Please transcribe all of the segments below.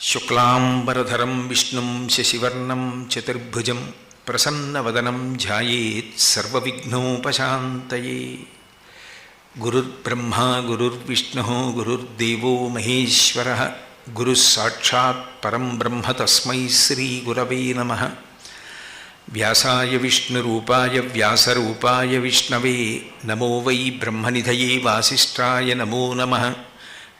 शुक्लांबरधर विष्णु शशिवर्ण चतुर्भुज प्रसन्न वदनम ध्यानोपात गुरुर्ब्रह्मा, गुरुर्विष्णु, गुरुर्देव महेश्वर गुरुस्साक्षात्म ब्रह्म तस्म श्रीगुरव नम। व्यासा विष्णु व्यासूपा विष्णवे, नमो वै ब्रह्मनिधये वासीय नमो नमः।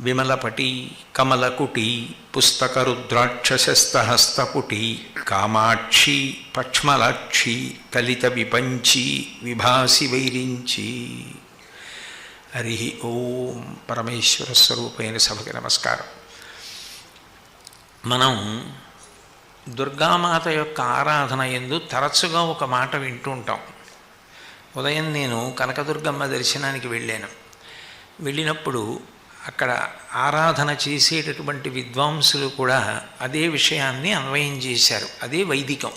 విమలపటి కమలకుటి పుస్తకరుద్రాక్షసస్తహస్తపుటి కామాక్షి పక్ష్మలాక్షి కలిత విపంచి విభాసి వైరించి. హరి ఓం పరమేశ్వర స్వరూపైన సభకి నమస్కారం. మనం దుర్గామాత యొక్క ఆరాధన ఎందు తరచుగా ఒక మాట వింటూ ఉంటాం. ఉదయం నేను కనకదుర్గమ్మ దర్శనానికి వెళ్ళాను. వెళ్ళినప్పుడు అక్కడ ఆరాధన చేసేటటువంటి విద్వాంసులు కూడా అదే విషయాన్ని అన్వయం చేశారు. అదే వైదికం.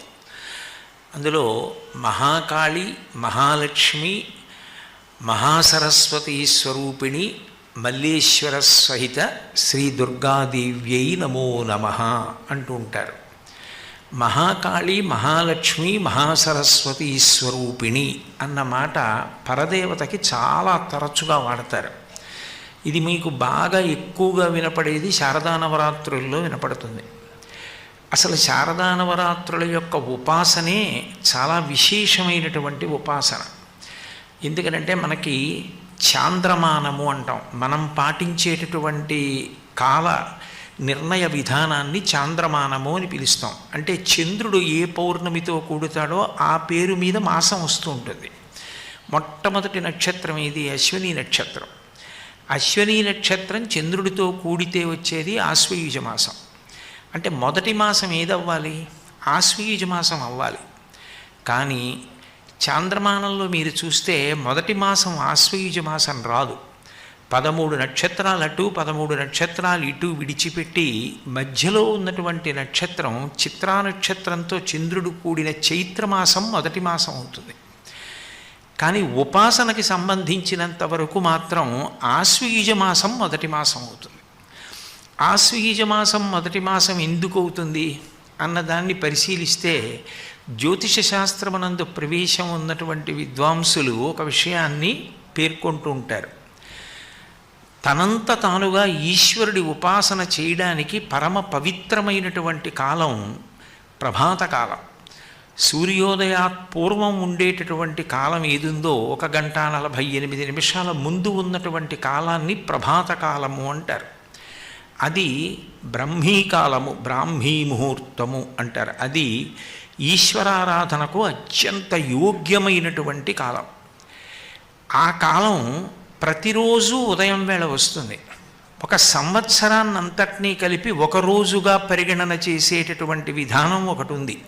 అందులో మహాకాళి మహాలక్ష్మి మహాసరస్వతీ స్వరూపిణి మల్లేశ్వర సహిత శ్రీ దుర్గాదేవ్యై నమో నమ అంటూ ఉంటారు. మహాకాళి మహాలక్ష్మి మహాసరస్వతీ స్వరూపిణి అన్న మాట పరదేవతకి చాలా తరచుగా వాడతారు. ఇది మీకు బాగా ఎక్కువగా వినపడేది శారదా నవరాత్రుల్లో వినపడుతుంది. అసలు శారదా నవరాత్రుల యొక్క ఉపాసనే చాలా విశేషమైనటువంటి ఉపాసన. ఎందుకంటే మనకి చాంద్రమానము అంటాం. మనం పాటించేటటువంటి కాల నిర్ణయ విధానాన్ని చాంద్రమానము అని పిలుస్తాం. అంటే చంద్రుడు ఏ పౌర్ణమితో కూడుతాడో ఆ పేరు మీద మాసం వస్తూ ఉంటుంది. మొట్టమొదటి నక్షత్రం ఇది అశ్విని నక్షత్రం. అశ్వనీ నక్షత్రం చంద్రుడితో కూడితే వచ్చేది ఆశ్వయుజ మాసం. అంటే మొదటి మాసం ఏదవ్వాలి? ఆశ్వయుజ మాసం అవ్వాలి. కానీ చాంద్రమానంలో మీరు చూస్తే మొదటి మాసం ఆశ్వయుజ మాసం రాదు. పదమూడు నక్షత్రాలు అటు పదమూడు నక్షత్రాలు ఇటు విడిచిపెట్టి మధ్యలో ఉన్నటువంటి నక్షత్రం చిత్రా నక్షత్రంతో చంద్రుడు కూడిన చైత్రమాసం మొదటి మాసం అవుతుంది. కానీ ఉపాసనకి సంబంధించినంత వరకు మాత్రం ఆశ్వీజ మాసం మొదటి మాసం అవుతుంది. ఆశ్వీజ మాసం మొదటి మాసం ఎందుకు అవుతుంది అన్నదాన్ని పరిశీలిస్తే జ్యోతిష శాస్త్రమునందు ప్రవేశం ఉన్నటువంటి విద్వాంసులు ఒక విషయాన్ని పేర్కొంటూ ఉంటారు. తనంత తానుగా ఈశ్వరుడి ఉపాసన చేయడానికి పరమ పవిత్రమైనటువంటి కాలం ప్రభాతకాలం. సూర్యోదయాత్ పూర్వం ఉండేటటువంటి కాలం ఏదుందో ఒక గంట నలభై ఎనిమిది నిమిషాల ముందు ఉన్నటువంటి కాలాన్ని ప్రభాత కాలము అంటారు. అది బ్రహ్మీకాలము బ్రాహ్మీ ముహూర్తము అంటారు. అది ఈశ్వరారాధనకు అత్యంత యోగ్యమైనటువంటి కాలం. ఆ కాలం ప్రతిరోజు ఉదయం వేళ వస్తుంది. ఒక సంవత్సరాన్నంతటినీ కలిపి ఒక రోజుగా పరిగణన చేసేటటువంటి విధానం ఒకటి ఉంది.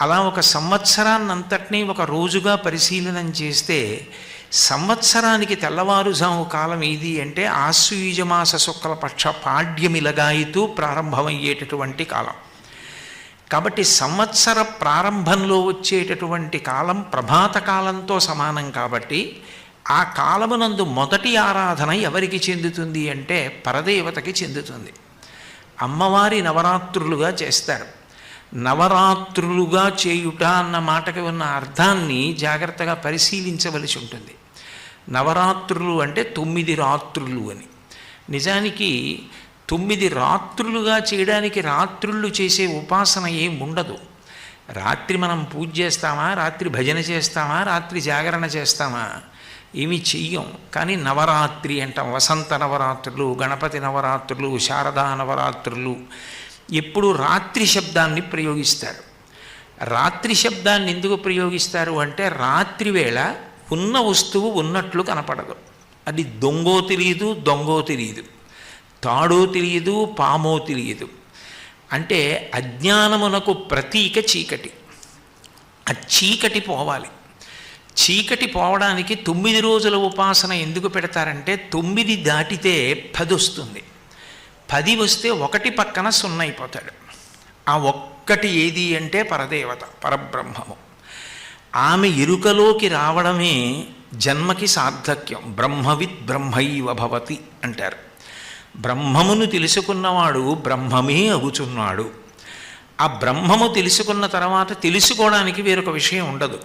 అలా ఒక సంవత్సరాన్నంతటినీ ఒక రోజుగా పరిశీలనం చేస్తే సంవత్సరానికి తెల్లవారుజాము కాలం ఏది అంటే ఆశ్వీజమాస శుక్లపక్ష పాడ్యమిలగాయితూ ప్రారంభమయ్యేటటువంటి కాలం. కాబట్టి సంవత్సర ప్రారంభంలో వచ్చేటటువంటి కాలం ప్రభాత కాలంతో సమానం కాబట్టి ఆ కాలమునందు మొదటి ఆరాధన ఎవరికి చెందుతుంది అంటే పరదేవతకి చెందుతుంది. అమ్మవారి నవరాత్రులుగా చేస్తారు. నవరాత్రులుగా చేయుట అన్న మాటకి ఉన్న అర్థాన్ని జాగ్రత్తగా పరిశీలించవలసి ఉంటుంది. నవరాత్రులు అంటే తొమ్మిది రాత్రులు అని. నిజానికి తొమ్మిది రాత్రులుగా చేయడానికి రాత్రుళ్ళు చేసే ఉపాసన ఏం ఉండదు. రాత్రి మనం పూజ చేస్తామా? రాత్రి భజన చేస్తామా? రాత్రి జాగరణ చేస్తామా? ఏమి చెయ్యం. కానీ నవరాత్రి అంటాం. వసంత నవరాత్రులు గణపతి నవరాత్రులు శారదా నవరాత్రులు ఎప్పుడు రాత్రి శబ్దాన్ని ప్రయోగిస్తారు. రాత్రి శబ్దాన్ని ఎందుకు ప్రయోగిస్తారు అంటే రాత్రి వేళ ఉన్న వస్తువు ఉన్నట్లు కనపడదు. అది దొంగో తెలియదు దొంగో తెలియదు తాడో తెలియదు పామో తెలియదు అంటే అజ్ఞానమునకు ప్రతీక చీకటి. ఆ చీకటి పోవాలి. చీకటి పోవడానికి తొమ్మిది రోజుల ఉపాసన ఎందుకు పెడతారంటే తొమ్మిది దాటితే పది వస్తుంది పది వస్తే ఒకటి పక్కన సున్న అయిపోతాడు. ఆ ఒక్కటి ఏది అంటే పరదేవత పరబ్రహ్మము. ఆమె ఎరుకలోకి రావడమే జన్మకి సార్థక్యం. బ్రహ్మవిత్ బ్రహ్మైవ భవతి అంటారు. బ్రహ్మమును తెలుసుకున్నవాడు బ్రహ్మమే అగుచున్నాడు. ఆ బ్రహ్మము తెలుసుకున్న తర్వాత తెలుసుకోవడానికి వేరొక విషయం ఉండదు.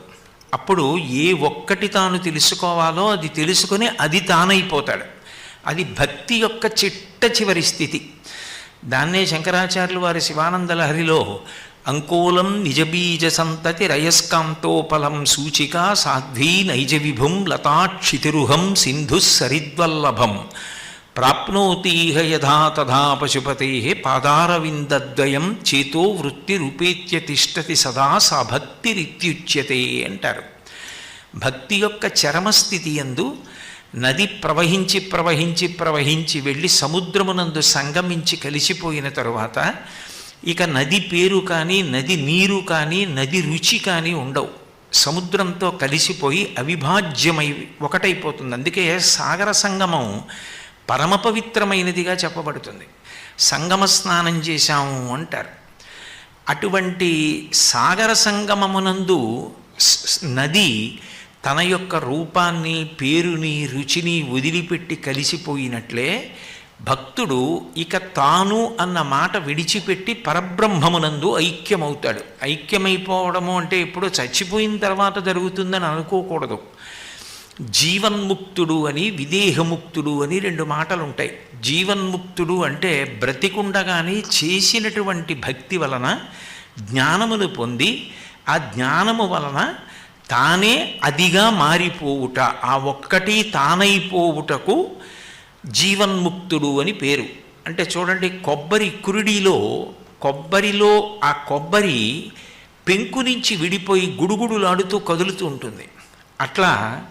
అప్పుడు ఏ ఒక్కటి తాను తెలుసుకోవాలో అది తెలుసుకుని అది తానైపోతాడు. అది భక్తి యొక్క చిట్ట చివరి స్థితి. దాన్నే శంకరాచార్యులు వారి శివానందలహరిలో అంకోలం నిజబీజ సంతతి రయస్కాంతోపలం సూచిక సాధ్వీ నైజ విభుం లతాక్షితిరుహం సింధు సరిద్వల్లభం ప్రాప్నోతీహ యథా తథా పశుపతే పాదారవిందద్వయం చేతో వృత్తి రూపేత్య తిష్టతి సదా సా భక్తిరిత్యుచ్యతే అంటారు. భక్తి యొక్క చరమస్థితి ఎందు నది ప్రవహించి ప్రవహించి ప్రవహించి వెళ్ళి సముద్రమునందు సంగమించి కలిసిపోయిన తరువాత ఇక నది పేరు కానీ నది నీరు కానీ నది రుచి కానీ ఉండవు. సముద్రంతో కలిసిపోయి అవిభాజ్యమై ఒకటైపోతుంది. అందుకే సాగర సంగమం పరమ పవిత్రమైనదిగా చెప్పబడుతుంది. సంగమ స్నానం చేశాము అంటారు. అటువంటి సాగర సంగమమునందు నది తన యొక్క రూపాన్ని పేరుని రుచిని వదిలిపెట్టి కలిసిపోయినట్లే భక్తుడు ఇక తాను అన్న మాట విడిచిపెట్టి పరబ్రహ్మమునందు ఐక్యమవుతాడు. ఐక్యమైపోవడము అంటే ఎప్పుడో చచ్చిపోయిన తర్వాత జరుగుతుందని అనుకోకూడదు. జీవన్ముక్తుడు అని విదేహముక్తుడు అని రెండు మాటలు ఉంటాయి జీవన్ముక్తుడు అంటే బ్రతికుండగానే చేసినటువంటి భక్తి వలన జ్ఞానమును పొంది ఆ జ్ఞానము వలన తానే అదిగా మారిపోవుట. ఆ ఒక్కటి తానైపోవుటకు జీవన్ముక్తుడు అని పేరు. అంటే చూడండి కొబ్బరి కురిడిలో కొబ్బరిలో ఆ కొబ్బరి పెంకు నుంచి విడిపోయి గుడుగుడులాడుతూ కదులుతూ ఉంటుంది. అట్లా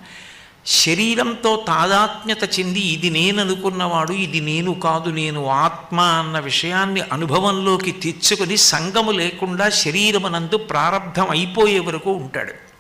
శరీరంతో తాదాత్మ్యత చెంది ఇది నేను అనుకున్నవాడు ఇది నేను కాదు నేను ఆత్మ అన్న విషయాన్ని అనుభవంలోకి తెచ్చుకొని సంగము లేకుండా శరీరమునందు ప్రారంధం అయిపోయే వరకు ఉంటాడు.